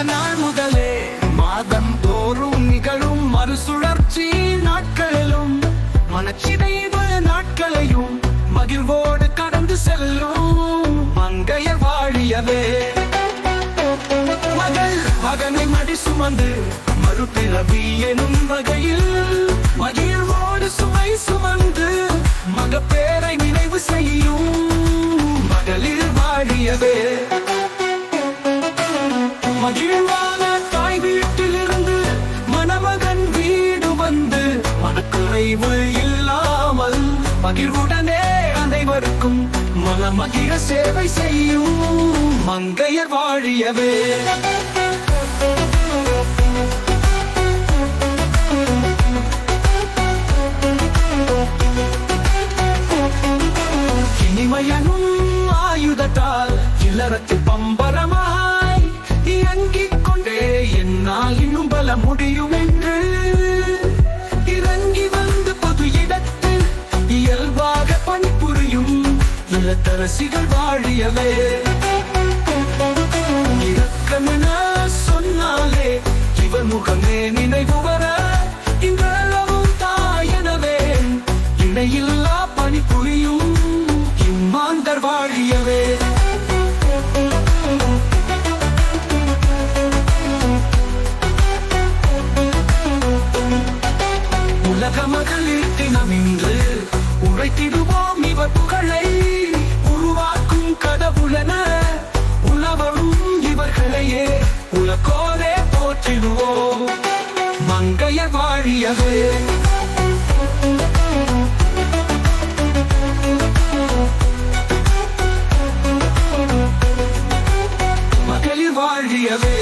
பிறந்த நாள் முதலே மாதம் தோறும் நிகழும் மறுசுழற்சி நாட்களிலும் மனச்சிதைவு நாட்களையும் மகிழ்வோடு கடந்து செல்லும் மங்கைய வாழியவே. மகள் மகனை மடி சுமந்து மறுபிறவி எனும் வகையில் மகிழ்வோடு சுமை சுமந்து மகப்பேரை நினைவு செய்யும். மனக்குறைவு இல்லாமல் பகிர்வுடனே அனைவருக்கும் மனமகிழ சேவை செய்யும் மங்கையர் வாழியவே. இனிமையனும் ஆயுதத்தால் இல்லறத்து பம்பரமாய் இயங்கிக் கொண்டே என்னால் இன்னும் பல முடியுமே. இல்லத்தரசிகள் வாழியவே. இறக்கமென சொன்னாலே இவர் முகமே நினைவு வர இன்றளவும் தாயனவே. இணையில்லா பணி புரியும் இம்மாந்தர் வாழியவே. உலக மகளிர் தினம் இன்று queria ver. Mas que ele vai ver.